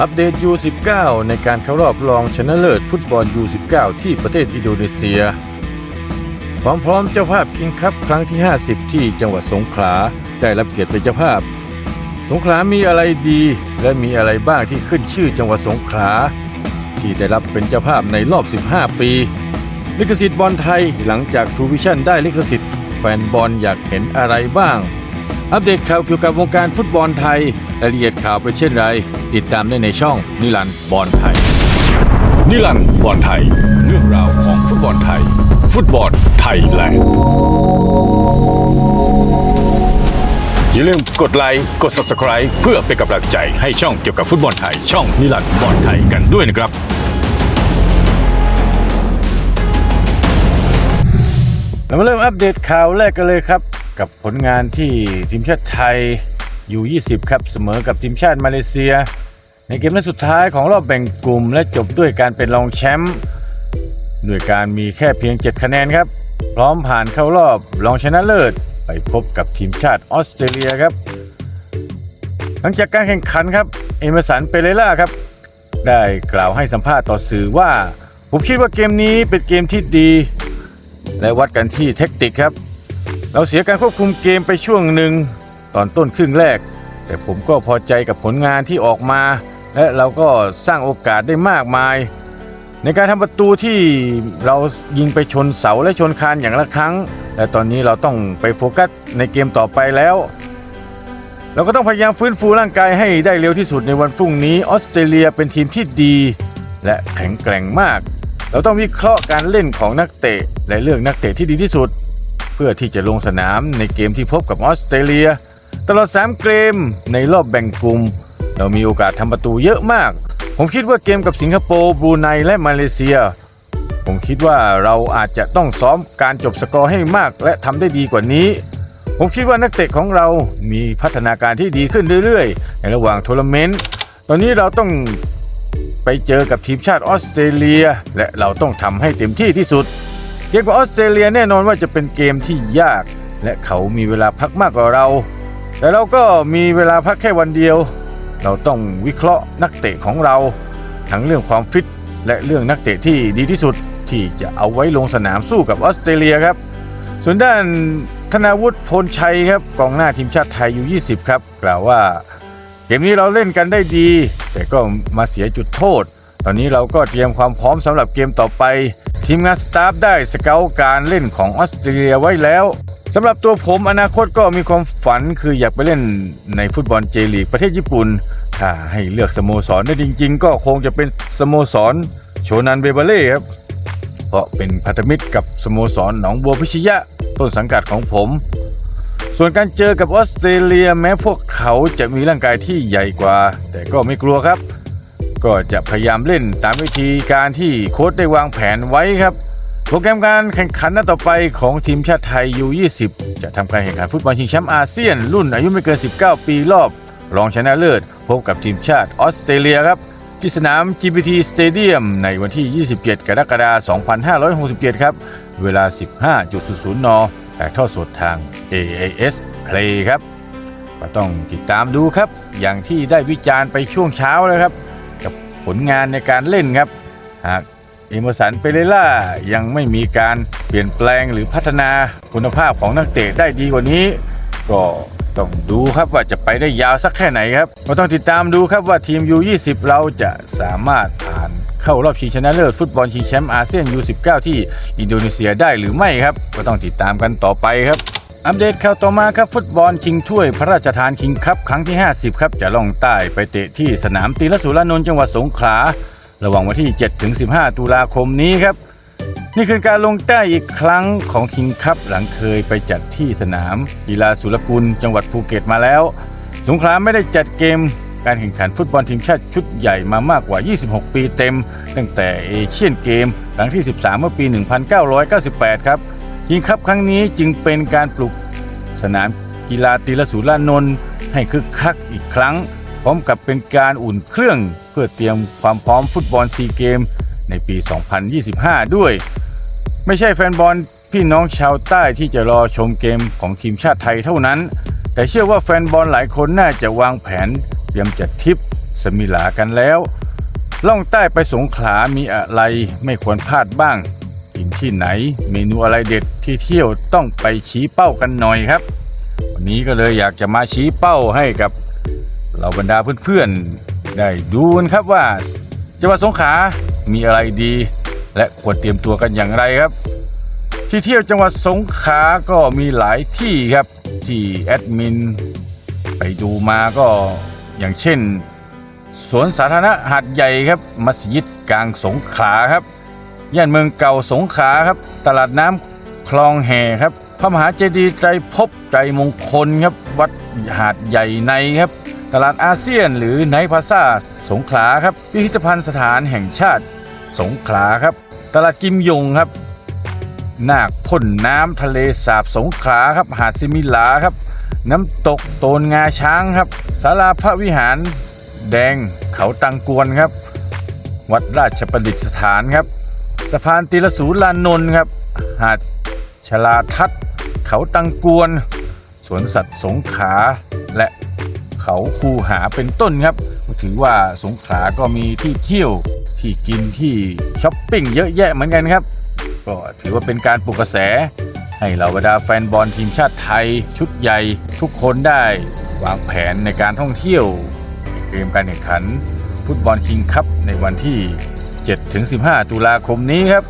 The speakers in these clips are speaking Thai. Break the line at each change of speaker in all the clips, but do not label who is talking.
อัปเดต U19 ในการเข้ารอบรองชนะเลิศฟุตบอล U19 ที่ประเทศอินโดนีเซีย ความพร้อมเจ้าภาพคิงคัพครั้งที่ 50 ที่จังหวัดสงขลาได้รับเกียรติเป็นเจ้าภาพ สงขลามีอะไรดี และมีอะไรบ้างที่ขึ้นชื่อจังหวัดสงขลาที่ได้รับเป็นเจ้าภาพในรอบ 15 ปี ลิขสิทธิ์บอลไทยหลังจาก True Vision ได้ลิขสิทธิ์ แฟนบอลอยากเห็นอะไรบ้าง อัปเดตข่าวเกี่ยวกับวงการฟุตบอลไทยรายละเอียดข่าวเป็นเช่นไร ติดตามได้ในช่องนิรันดร์บอลไทย
นิรันดร์บอลไทย เรื่องราวของฟุตบอลไทย ฟุตบอลไทยแลนด์อย่าลืมกดไลค์กด subscribe เพื่อเป็นกำลังใจให้ช่องเกี่ยวกับฟุตบอลไทย ช่องนิรันดร์บอลไทยกันด้วยนะครับ
เรามาเริ่มอัปเดตข่าวแรกกันเลยครับ กับผลงานที่ทีมชาติไทยอยู่ 20 ครับเสมอกับทีมชาติมาเลเซีย ในเกมนัดสุดท้ายของรอบแบ่งกลุ่ม และจบด้วยการเป็นรองแชมป์ด้วยการมีแค่เพียง 7 คะแนนครับ พร้อมผ่านเข้ารอบรองชนะเลิศ ไปพบกับทีมชาติออสเตรเลียครับ หลังจากการแข่งขันครับ เอเมสันเปเรล่าครับ ได้กล่าวให้สัมภาษณ์ต่อสื่อว่า ผมคิดว่าเกมนี้เป็นเกมที่ดี และวัดกันที่เทคนิคครับ เราเสียการควบคุมเกมไปช่วงหนึ่งตอนต้นครึ่งแรก แต่ผมก็พอใจกับผลงานที่ออกมา และเราก็สร้างโอกาสได้มากมาย ในการทำประตูที่เรายิงไปชนเสาและชนคานอย่างละครั้ง และตอนนี้เราต้องไปโฟกัสในเกมต่อไปแล้ว เราก็ต้องพยายามฟื้นฟูร่างกายให้ได้เร็วที่สุดในวันพรุ่งนี้ออสเตรเลียเป็นทีมที่ดี และแข็งแกร่งมาก เราต้องวิเคราะห์การเล่นของนักเตะและเลือกนักเตะที่ดีที่สุด เพื่อที่จะลงสนามในเกมที่พบกับออสเตรเลีย ตลอด 3 เกมในรอบแบ่งกลุ่ม เรามีโอกาสทำประตูเยอะมาก ผมคิดว่าเกมกับสิงคโปร์บรูไนและมาเลเซีย ผมคิดว่าเราอาจจะต้องซ้อมการจบสกอร์ให้มากและทำได้ดีกว่านี้ ผมคิดว่านักเตะของเรามีพัฒนาการที่ดีขึ้นเรื่อยๆ ในระหว่างทัวร์นาเมนต์ตอนนี้เราต้องไปเจอกับทีมชาติออสเตรเลีย และเราต้องทำให้เต็มที่ที่สุด เกมกับออสเตรเลียแน่นอนว่าจะเป็นเกมที่ยาก และเขามีเวลาพักมากกว่าเรา แต่เราก็มีเวลาพักแค่วันเดียว เราต้องวิเคราะห์นักเตะของเรา ทั้งเรื่องความฟิต และเรื่องนักเตะที่ดีที่สุดที่จะเอาไว้ลงสนามสู้กับออสเตรเลียครับ ส่วนด้านธนาวุฒิพลชัยครับกองหน้าทีมชาติไทยอยู่20 ครับ กล่าวว่า เกมนี้เราเล่นกันได้ดี แต่ก็มาเสียจุดโทษ ตอนนี้เราก็เตรียมความพร้อมสำหรับเกมต่อไป ทีมงานสตาฟได้สเกลการเล่นของออสเตรเลียไว้แล้วสำหรับตัวผมอนาคตก็มีความฝันคืออยากไปเล่นในฟุตบอลเจลีกประเทศญี่ปุ่น ถ้าให้เลือกสโมสรได้จริง ๆ ก็คงจะเป็นสโมสรโชนันเบเบเล่ครับเพราะเป็นพันธมิตรกับสโมสรหนองบัวพิชยะ ต้นสังกัดของผม ส่วนการเจอกับออสเตรเลียแม้พวกเขาจะมีร่างกายที่ใหญ่กว่า แต่ก็ไม่กลัวครับ ก็จะพยายามเล่นตามวิธีการที่โค้ชได้วางแผนไว้ครับ โปรแกรมการแข่งขันนัดต่อไปของทีมชาติไทย U20 จะทำการแข่งขันฟุตบอลชิงแชมป์อาเซียน รุ่นอายุไม่เกิน 19 ปีรอบ รองชนะเลิศ พบกับทีมชาติออสเตรเลียครับ ที่สนาม GPT Stadium ในวันที่ 27 กรกฎาคม 2567 ครับ เวลา 15.00 น ถ่ายทอดสดทาง AAS Play ครับก็ต้องติดตามดูครับ อย่างที่ได้วิจารณ์ไปช่วงเช้าแล้วครับ ผลงานในการเล่นครับ หากเอมสันเปเรล่ายังไม่มีการเปลี่ยนแปลงหรือพัฒนาคุณภาพของนักเตะได้ดีกว่านี้ ก็ต้องดูครับว่าจะไปได้ยาวสักแค่ไหนครับก็ต้องติดตามดูครับว่าทีม U20 เราจะสามารถผ่านเข้ารอบชิงชนะเลิศฟุตบอลชิงแชมป์อาเซียน U19 ที่อินโดนีเซียได้หรือไม่ครับ ก็ต้องติดตามกันต่อไปครับ อัปเดตข่าวต่อมาครับฟุตบอลชิงถ้วยพระราชทานคิงคัพครั้งที่ 50 ครับ จะล่องใต้ไปเตะที่สนามตีรสุรานนท์จังหวัดสงขลา ระหว่างวันที่7-15 ตุลาคมนี้ครับ นี่คือการลงใต้อีกครั้งของคิงคัพหลังเคยไปจัดที่สนามกีฬาสุรกุลจังหวัดภูเก็ตมาแล้ว สงขลาไม่ได้จัดเกมการแข่งขันฟุตบอลทีมชาติชุดใหญ่มามากกว่า 26 ปีเต็ม ตั้งแต่เอเชียนเกมครั้งที่ 13 เมื่อปี 1998 ครับ คิงคัพครั้งนี้จึงเป็นการปลุกสนามกีฬาตีรสุรานนท์ให้คึกคักอีกครั้ง พร้อมกับเป็นการอุ่นเครื่องเพื่อเตรียมความพร้อมฟุตบอลซีเกม ในปี 2025 ด้วย ไม่ใช่แฟนบอลพี่น้องชาวใต้ที่จะรอชมเกมของทีมชาติไทยเท่านั้น แต่เชื่อว่าแฟนบอลหลายคนน่าจะวางแผนเตรียมจัดทริปสมิลากันแล้ว ล่องใต้ไปสงขลามีอะไรไม่ควรพลาดบ้าง กินที่ไหน เมนูอะไรเด็ดที่เที่ยวต้องไปชี้เป้ากันหน่อยครับ วันนี้ก็เลยอยากจะมาชี้เป้าให้กับเราบรรดาเพื่อนๆได้ดูกันครับว่าจังหวัดสงขลามีอะไรดี และควรเตรียมตัวกันอย่างไรครับ ที่เที่ยวจังหวัดสงขลาก็มีหลายที่ครับที่แอดมินไปดูมาก็อย่างเช่น สวนสาธารณะหาดใหญ่ครับมัสยิดกลางสงขลาครับ ย่านเมืองเก่าสงขลาครับ ตลาดน้ำคลองแห่ครับ พระมหาเจดีย์ใจพบใจมงคลครับ วัดหาดใหญ่ในครับ ตลาดอาเซียนหรือไนพาซาสงขลาครับ พิพิธภัณฑ์สถานแห่งชาติสงขลาครับ ตลาดกิมยงครับนาคพ่นน้ำทะเลสาบสงขลาครับ หาดซิมิลาครับ น้ำตกโตนงาช้างครับศาลาพระวิหาร แดงเขาตังกวนครับ วัดราชประดิษฐานครับ สะพานติลสูลานนท์ครับ หาดชลาทัศน์เขาตังกวน สวนสัตว์สงขา และเขาคูหาเป็นต้นครับ ถือว่าสงขลาก็มีที่เที่ยวที่กินที่ช้อปปิ้งเยอะแยะเหมือนกันครับ ก็ถือว่าเป็นการปลุกกระแส ให้เหล่าบรรดาแฟนบอลทีมชาติไทย ชุดใหญ่ทุกคนได้วางแผนในการท่องเที่ยวเกมการแข่งขัน ฟุตบอลคิงคัพในวันที่ 7-15 ตุลาคมนี้ครับ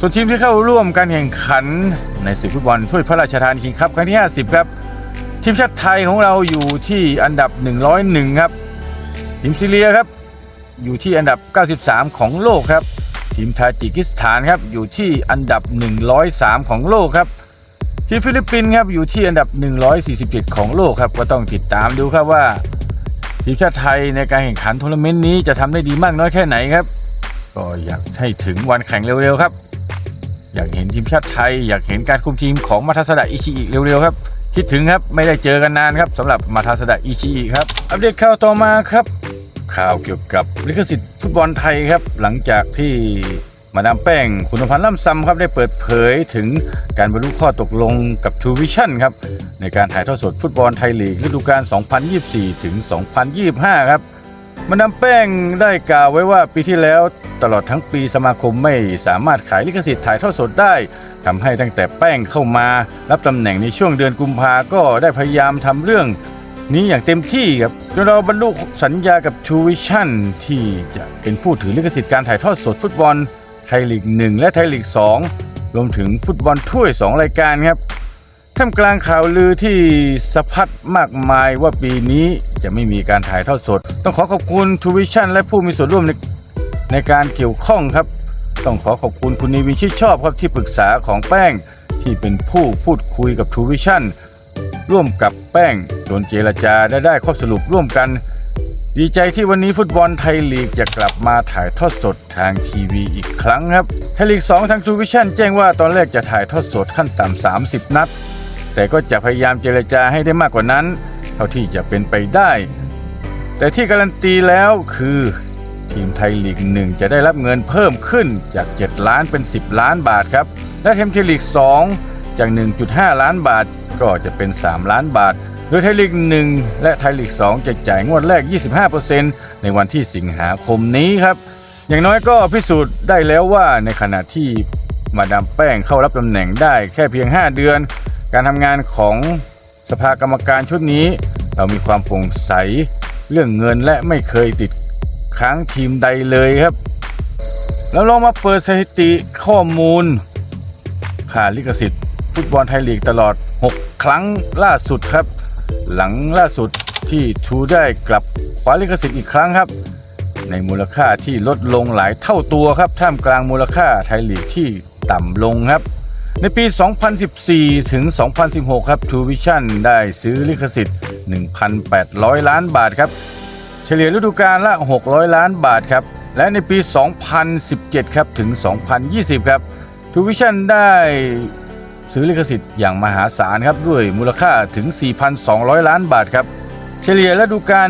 ส่วนทีมที่เข้าร่วมการแข่งขันในศึกฟุตบอลถ้วยพระราชทานคิงคัพครั้งที่ 50 ครับ ทีมชาติไทยของเราอยู่ที่อันดับ 101 ครับ ทีมซีเรียครับ อยู่ที่อันดับ 93 ของโลกครับ ทีมทาจิกิสถานครับอยู่ที่อันดับ 103 ของโลกครับทีมฟิลิปปินส์ครับอยู่ที่อันดับ 147 ของโลกครับก็ต้องติดตามดูครับว่าทีมชาติไทยในการแข่งขันทัวร์นาเมนต์นี้จะทำได้ดีมากน้อยแค่ไหนครับ ก็อยากให้ถึงวันแข่งเร็วๆครับ อยากเห็นทีมชาติไทย อยากเห็นการคุมทีมของมาทาสดะอิชิอิเร็วๆครับคิดถึงครับไม่ได้เจอกันนานครับสำหรับมาทาสดะอิชิอิครับอัปเดตข่าวต่อมาครับ ข่าวเกี่ยวกับลิขสิทธิ์ฟุตบอลไทยครับ หลังจากที่มาดามแป้ง คุณพันธ์ล่ำซำครับได้เปิดเผยถึงการบรรลุข้อตกลงกับ True Vision ครับในการถ่ายทอดสดฟุตบอลไทยลีกฤดูกาล2024 ถึง 2025 ครับ มาดามแป้งได้กล่าวไว้ว่าปีที่แล้ว ตลอดทั้งปีสมาคมไม่สามารถขายลิขสิทธิ์ถ่ายทอดสดได้ทำให้ตั้งแต่แป้งเข้ามา รับตำแหน่งในช่วงเดือนกุมภาก็ได้พยายามทำเรื่อง นี้อย่างเต็มที่ครับจนเราบรรลุสัญญากับ True Vision ที่จะเป็นผู้ถือลิขสิทธิ์การถ่ายทอดสดฟุตบอลไทยลีก 1 และไทยลีก 2 รวมถึงฟุตบอลถ้วย 2 รายการครับ ท่ามกลางข่าวลือที่สะพัดมากมายว่าปีนี้จะไม่มีการถ่ายทอดสด ต้องขอขอบคุณ True Vision และผู้มีส่วนร่วมในในการเกี่ยวข้องครับ ต้องขอขอบคุณคุณนีวินชิดชอบครับที่ปรึกษาของแป้งที่เป็นผู้พูดคุยกับ True Vision ร่วมกับแป้งจนเจรจาได้ได้ข้อสรุปร่วมกัน ดีใจที่วันนี้ฟุตบอลไทยลีกจะกลับมาถ่ายทอดสดทางทีวีอีกครั้งครับไทยลีก 2 ทางทูวิชั่นแจ้งว่าตอนแรกจะถ่ายทอดสดขั้นต่ำ30 นัด แต่ก็จะพยายามเจรจาให้ได้มากกว่านั้น เท่าที่จะเป็นไปได้ แต่ที่การันตีแล้วคือ ทีมไทยลีก1จะได้รับเงินเพิ่มขึ้นจาก 7 ล้านเป็น 10 ล้านบาทครับ และทีมไทยลีก 2 จาก 1.5 ล้านบาทก็จะเป็น 3 ล้านบาทโดยไทยลีก 1 และไทยลีก 2 จะจ่ายงวดแรก 25%ในวันที่สิงหาคมนี้ครับ อย่างน้อยก็พิสูจน์ได้แล้วว่าในขณะที่มาดามแป้งเข้ารับตำแหน่งได้แค่เพียง 5 เดือน การทำงานของสภากรรมการชุดนี้ เรามีความโปร่งใสเรื่องเงินและไม่เคยติดค้างทีมใดเลยครับ แล้วลองมาเปิดสถิติข้อมูลค่าลิขสิทธิ์ ฟุตบอลไทยลีกตลอด 6 ครั้งล่าสุดครับ หลังล่าสุดที่ทูได้กลับคว้าลิขสิทธิ์อีกครั้งครับ ในมูลค่าที่ลดลงหลายเท่าตัวครับท่ามกลางมูลค่าไทยลีกที่ต่ำลงครับ ในปี 2014 ถึง 2016 ครับ True Vision ได้ซื้อลิขสิทธิ์ 1,800 ล้านบาทครับ เฉลี่ยฤดูกาลละ 600 ล้านบาทครับ และในปี 2017 ครับ ถึง 2020 ครับ True Vision ได้ซื้อลิขสิทธิ์อย่างมหาศาลครับ ด้วยมูลค่าถึง 4,200 ล้านบาทครับ เฉลี่ยฤดูกาล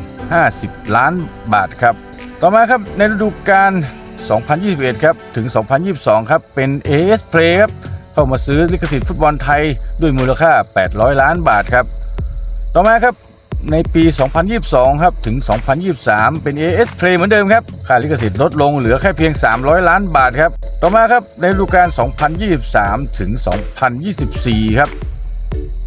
1,050 ล้านบาทครับ ต่อมาครับในฤดูกาล 2021 ครับ ถึง 2022 ครับ เป็น AS Play ครับ เข้ามาซื้อลิขสิทธิ์ฟุตบอลไทยด้วยมูลค่า 800 ล้านบาทครับ ต่อมาครับในปี 2022 ครับ ถึง 2023 เป็น AS Play เหมือนเดิมครับ ค่าลิขสิทธิ์ลดลงเหลือแค่เพียง 300 ล้านบาทครับ ต่อมาครับ ในฤดูกาล 2023 ถึง 2024 ครับ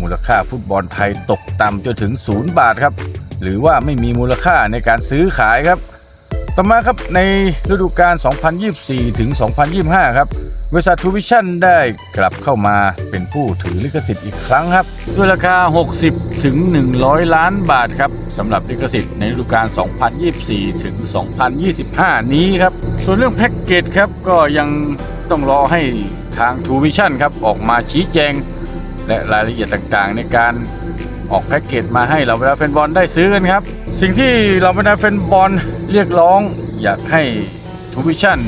มูลค่าฟุตบอลไทยตกต่ำจนถึง 0 บาทครับ หรือว่าไม่มีมูลค่าในการซื้อขายครับ ต่อมาครับในฤดูกาล 2024 ถึง 2025 ครับบริษัททูวิชั่นได้กลับเข้ามาเป็นผู้ถือลิขสิทธิ์อีกครั้งครับ ด้วยราคา 60 ถึง 100 ล้านบาทครับสำหรับลิขสิทธิ์ในฤดูกาล 2024 ถึง 2025 นี้ครับ ส่วนเรื่องแพ็กเกจครับก็ยังต้องรอให้ทางทูวิชั่นครับออกมาชี้แจง และรายละเอียดต่างๆ ในการ ออกแพ็กเกจมาให้เราบรรดาแฟนบอลได้ซื้อกันครับ สิ่งที่เราบรรดาแฟนบอลเรียกร้องอยากให้ทูวิชั่น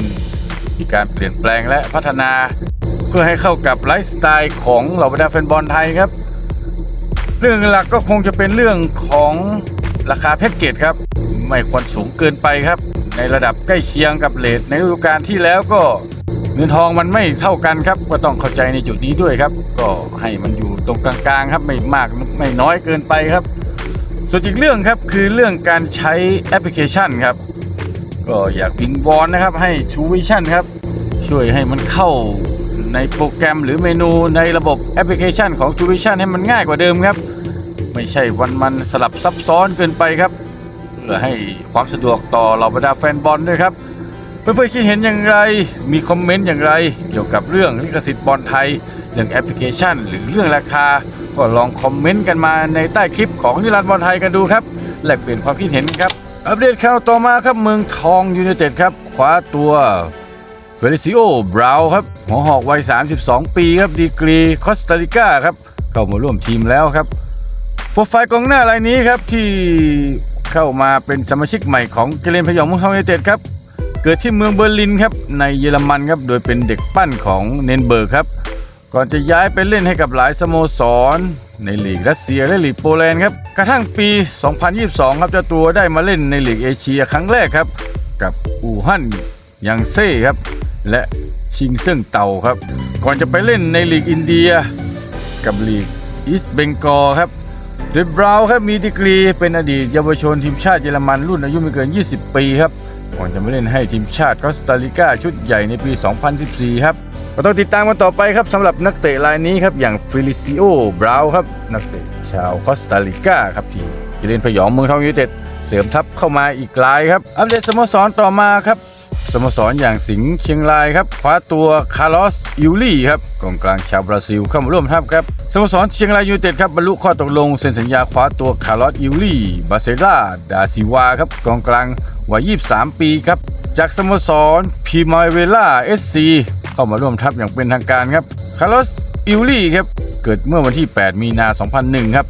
มีการเปลี่ยนแปลงและพัฒนา เพื่อให้เข้ากับไลฟ์สไตล์ของเราบรรดาแฟนบอลไทยครับ เรื่องหลักก็คงจะเป็นเรื่องของราคาแพ็กเกจครับ ไม่ควรสูงเกินไปครับ ในระดับใกล้เคียงกับเลทในฤดูกาลที่แล้วก็ เงินทองมันไม่เท่ากันครับ ก็ต้องเข้าใจในจุดนี้ด้วยครับ ก็ให้มันอยู่ตรงกลางๆครับไม่มากไม่น้อยเกินไปครับ ส่วนอีกเรื่องครับคือเรื่องการใช้แอปพลิเคชันครับ ก็อยากวิงวอนนะครับให้ True Vision ครับ ช่วยให้มันเข้าในโปรแกรมหรือเมนูในระบบแอปพลิเคชันของ True Vision ให้มันง่ายกว่าเดิมครับ ไม่ใช่วันมันสลับซับซ้อนเกินไปครับเพื่อให้ความสะดวกต่อเหล่าบรรดาแฟนบอลด้วยครับ เพื่อนๆคิดเห็นอย่างไร มีคอมเมนต์อย่างไร เกี่ยวกับเรื่องลิขสิทธิ์บอลไทย เรื่องแอปพลิเคชัน หรือเรื่องราคา ก็ลองคอมเมนต์กันมาในใต้คลิปของนิรันดร์บอลไทยกันดูครับ แลกเปลี่ยนความคิดเห็นครับ อัปเดตข่าวต่อมาครับเมืองทองยูไนเต็ดครับคว้าตัวเฟลิซิโอบราวครับหัวหอกวัย 32 ปีครับดีกรีคอสตาริกาครับเข้ามาร่วมทีมแล้วครับโปรไฟล์กองหน้ารายนี้ครับที่เข้ามาเป็นสมาชิกใหม่ของเกเรนพยองมืองทองยูไนเต็ดครับ เกิดที่เมืองเบอร์ลินครับในเยอรมันครับโดยเป็นเด็กปั้นของเนนเบิร์กครับ ก่อนจะย้ายไปเล่นให้กับหลายสโมสร ในลีกรัสเซียและลีกโปแลนด์ครับกระทั่งปี 2022 ครับเจ้าตัวได้มาเล่นในลีกเอเชียครั้งแรกครับ กับอู่ฮั่นยังเซ่ครับ และชิงเซิ่งเต่าครับ ก่อนจะไปเล่นในลีกอินเดีย กับลีกอีสต์เบงกอครับโดบราวน์ครับมีดีกรีเป็นอดีตเยาวชนทีมชาติเยอรมันรุ่นอายุไม่เกิน 20 ปีครับ ก่อนจะมาเล่นให้ทีมชาติคอสตาริกาชุดใหญ่ในปี 2014 ครับก็ต้องติดตามกันต่อไปครับสำหรับนักเตะรายนี้ครับอย่างฟิลิซิโอบราวน์ครับนักเตะชาวคอสตาริกาครับที่เลนพยองเมืองทองยูเต็ดเสริมทัพเข้ามาอีกรายครับ อัปเดตสโมสรต่อมาครับ สโมสรอย่างสิงห์เชียงรายครับคว้าตัวคาร์ลอสยูลี่ครับกองกลางชาวบราซิลเข้ามาร่วมทัพครับสโมสรเชียงรายยูไนเต็ดครับบรรลุข้อตกลงเซ็นสัญญาคว้าตัวคาร์ลอสยูลี่บาเซล่าดาซิวาครับกองกลางวัย 23 ปีครับจากสโมสรพีมาเวล่าเอสซีเข้ามาร่วมทัพอย่างเป็นทางการครับคาร์ลอสยูลี่ครับเกิดเมื่อวันที่ 8 มีนา 2001 ครับ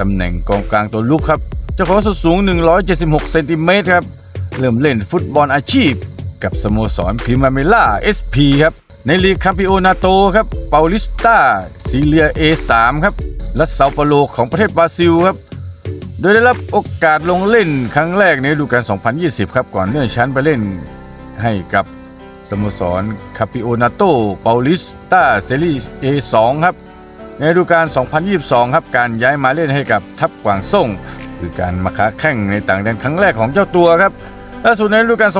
ตำแหน่งกองกลางตัวลุกครับเจ้าของส่วนสูง 176 เซนติเมตรครับเริ่มเล่นฟุตบอลอาชีพ กับสโมสรพิมาเมล่า SP ครับ ในลีกคัมปิโอนาโตครับเปาลิสตาซีเรีย A3 ครับ และเซาเปาโลของประเทศบราซิลครับ โดยได้รับโอกาสลงเล่นครั้งแรกในฤดูกาล 2020 ครับ ก่อนเลื่อนชั้นไปเล่นให้กับสโมสรคาปิโอนาโตเปาลิสตาเซรี A2 ครับ ในฤดูกาล 2022 ครับ การย้ายมาเล่นให้กับทัพกวางส่งคือการมาค้าแข่งในต่างแดนครั้งแรกของเจ้าตัวครับ ล่าสุดในฤดูกาล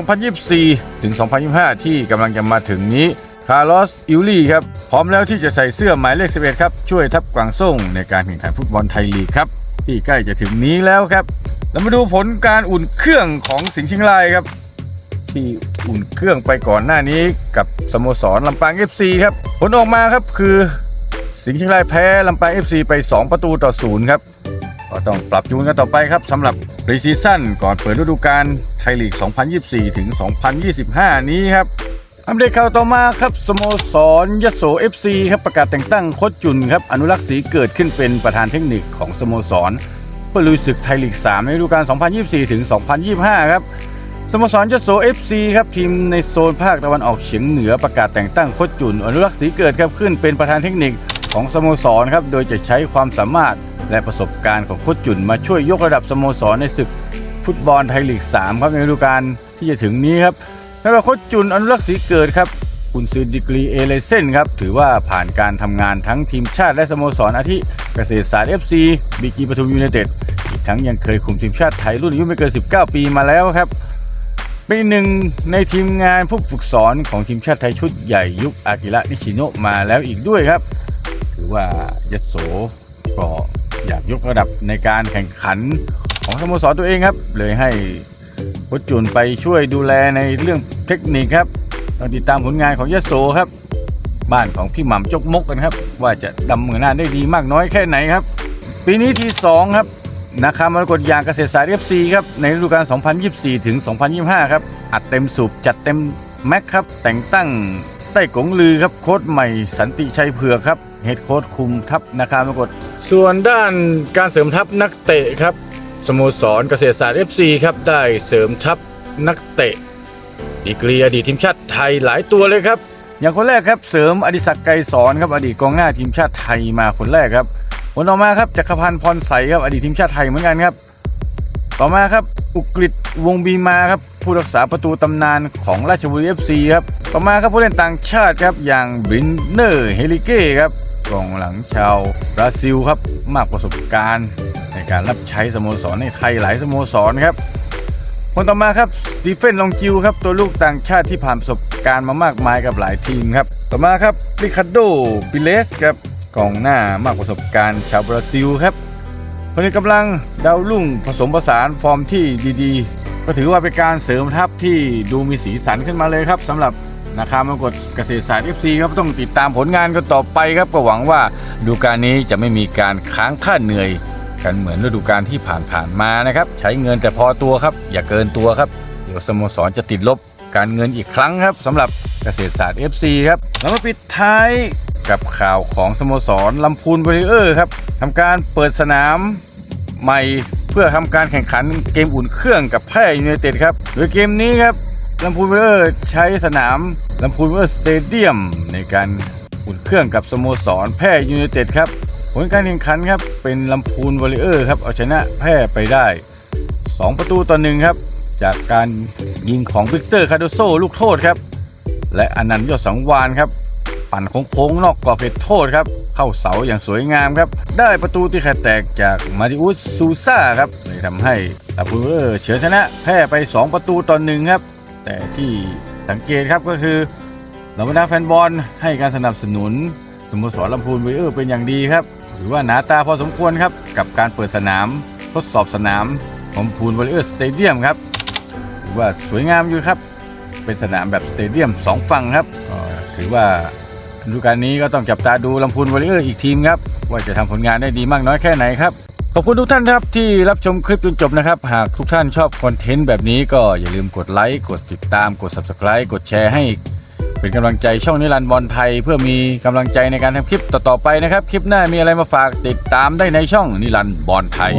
2024 ถึง 2025 ที่กำลังจะมาถึงนี้ คาร์ลอส อิลลี่ครับ พร้อมแล้วที่จะใส่เสื้อหมายเลข 11 ครับ ช่วยทัพกวางส่งในการแข่งขันฟุตบอลไทยลีกครับ ที่ใกล้จะถึงนี้แล้วครับ เรามาดูผลการอุ่นเครื่องของสิงห์เชียงรายครับ ที่อุ่นเครื่องไปก่อนหน้านี้กับสโมสรลำปาง FC ครับ ผลออกมาครับคือ สิงห์เชียงรายแพ้ลำปาง FC ไป 2 ประตูต่อศูนย์ครับ ก็ต้องปรับจูนกันต่อไปครับสำหรับรีซีซั่นก่อนเปิดฤดูกาลไทยลีก 2024 ถึง 2025 นี้ครับอัปเดตข่าวต่อมาครับสโมสรยโส FC ครับประกาศแต่งตั้งโคชจุนครับอนุรักษ์ศรีเกิดขึ้นเป็นประธานเทคนิคของสโมสร เพื่อลุยศึกไทยลีก 3 ในฤดูกาล 2024 ถึง 2025 ครับสโมสรยโส FC ครับทีมในโซนภาคตะวันออกเฉียงเหนือประกาศแต่งตั้งโคชจุน อนุรักษ์ศรีเกิดครับขึ้นเป็นประธานเทคนิคของสโมสรครับโดยจะใช้ความสามารถ และประสบการณ์ของโค้ชจุนมาช่วยยกระดับสโมสรในศึกฟุตบอลไทยลีก 3 ครับในฤดูกาลที่จะถึงนี้ครับสำหรับโค้ชจุนอนุรักษ์ศรีเกิดครับคุณซื้อดีกรีเอเลเซนครับ ถือว่าผ่านการทำงานทั้งทีมชาติและสโมสรอาทิเกษตรศาสตร์ FC บีจีปทุมยูไนเต็ดอีกกทั้งยังเคยคุมทีมชาติไทยรุ่นอายุไม่เกิน 19 ปีมาแล้วครับเป็นหนึ่งในทีมงานผู้ฝึกสอนของทีมชาติไทยชุดใหญ่ยุคอากิระนิชิโนะมาแล้วอีกด้วยครับ ถือว่ายโสก็ อยากยกระดับในการแข่งขันของสโมสรตัวเองครับ เลยให้โคจุนไปช่วยดูแลในเรื่องเทคนิคครับต้องติดตามผลงานของยโสครับ บ้านของพี่หม่ำจกมกกันครับ ว่าจะดำเนินหน้าได้ดีมากน้อยแค่ไหนครับ ปีนี้ทีสองครับนาคามรกตยางเกษตรศาสตร์ FC ครับในฤดูกาล 2024 ถึง 2025 ครับ อัดเต็มสูบจัดเต็มแม็กครับ แต่งตั้งใต้กงลือครับ โค้ชใหม่สันติชัยเผือกครับ เฮดโค้ชคุมทัพนาคามรกตส่วนด้านการเสริมทัพนักเตะครับสโมสรเกษตรศาสตร์ FC ครับได้เสริมทัพนักเตะ ดีกรีอดีตทีมชาติไทยหลายตัวเลยครับ อย่างคนแรกครับเสริมอดิศักดิ์ไกรสอนครับอดีตกองหน้าทีมชาติไทยมาคนแรกครับคนต่อมาครับจักรพันธ์พรใสครับอดีตทีมชาติไทยเหมือนกันครับ ต่อมาครับอุกฤษวงศ์บีมาครับผู้รักษาประตูตำนานของราชบุรีเอฟซีครับต่อมาครับผู้เล่นต่างชาติครับอย่างบรินเนอร์เฮลิเก้ครับ กองหลังชาวบราซิลครับมากประสบการณ์ ในการรับใช้สโมสรในไทยหลายสโมสรครับคนต่อมาครับสตีเฟนลองจิวครับตัวลูกต่างชาติที่ผ่านประสบการณ์มามากมายกับหลายทีมครับต่อมาครับริคาร์โดปิเลสครับกองหน้ามากประสบการณ์ชาวบราซิลครับผนึกกำลังดาวรุ่งผสมผสานฟอร์มที่ดีๆ ก็ถือว่าเป็นการเสริมทัพที่ดูมีสีสันขึ้นมาเลยครับสำหรับ นาคามรกตเกษตรศาสตร์ FC ครับต้องติดตามผลงานกันต่อไปครับก็หวังว่าดูกาลนี้จะไม่มีการค้างค่าเหนื่อยกันเหมือนฤดูกาลที่ผ่านๆมานะครับ ใช้เงินแต่พอตัวครับ อย่าเกินตัวครับ เดี๋ยวสโมสรจะติดลบการเงินอีกครั้งครับสำหรับเกษตรศาสตร์ FC ครับแล้วมาปิดท้ายกับข่าวของสโมสรลำพูนบริเออร์ครับทำการเปิดสนามใหม่เพื่อทำการแข่งขันเกมอุ่นเครื่องกับแพร่ยูไนเต็ดครับโดยเกมนี้ครับ ลำพูนบริเออร์ใช้สนามลำพูนเออร์สเตเดียมในการอุ่นเครื่องกับสโมสรแพร่ยูไนเต็ดครับ ผลการแข่งขันครับเป็นลำพูนวอลเลเยอร์ครับเอาชนะแพ้ไปได้ 2 ประตูต่อหนึ่งครับ จากการยิงของวิกเตอร์คาโดโซลูกโทษครับ และอนันต์ยอดสังวานครับ ปั่นโค้งๆนอกกรอบเขตโทษครับ เข้าเสาอย่างสวยงามครับ ได้ประตูที่แคแตกจากมาริอุสซูซ่าครับเลยทำให้ลำพูนวลเลเยอร์เฉือนชนะแพ้ไป 2 ประตูต่อหนึ่งครับ แต่ที่สังเกตครับก็คือเหล่าบรรดาแฟนบอลให้การสนับสนุนสโมสรลำพูนเวเออร์เป็นอย่างดีครับหรือว่าหนาตาพอสมควรครับ กับการเปิดสนาม ทดสอบสนามของลำพูนเวเออร์สเตเดียมครับถือว่าสวยงามอยู่ครับ เป็นสนามแบบสเตเดียมสองฝั่งครับถือว่าฤดูกาลนี้ก็ต้องจับตาดูลำพูนวอลเลอร์อีกทีมครับ ว่าจะทำผลงานได้ดีมากน้อยแค่ไหนครับ ขอบคุณทุกท่านครับที่รับชมคลิปจนจบนะครับ หากทุกท่านชอบคอนเทนต์แบบนี้ก็อย่าลืมกดไลค์กดติดตามกด Subscribe กดแชร์ให้ เป็นกำลังใจช่องนิรันดร์บอลไทย เพื่อมีกำลังใจในการทำคลิปต่อๆไปนะครับ คลิปหน้ามีอะไรมาฝากติดตามได้ในช่องนิรันดร์บอลไทย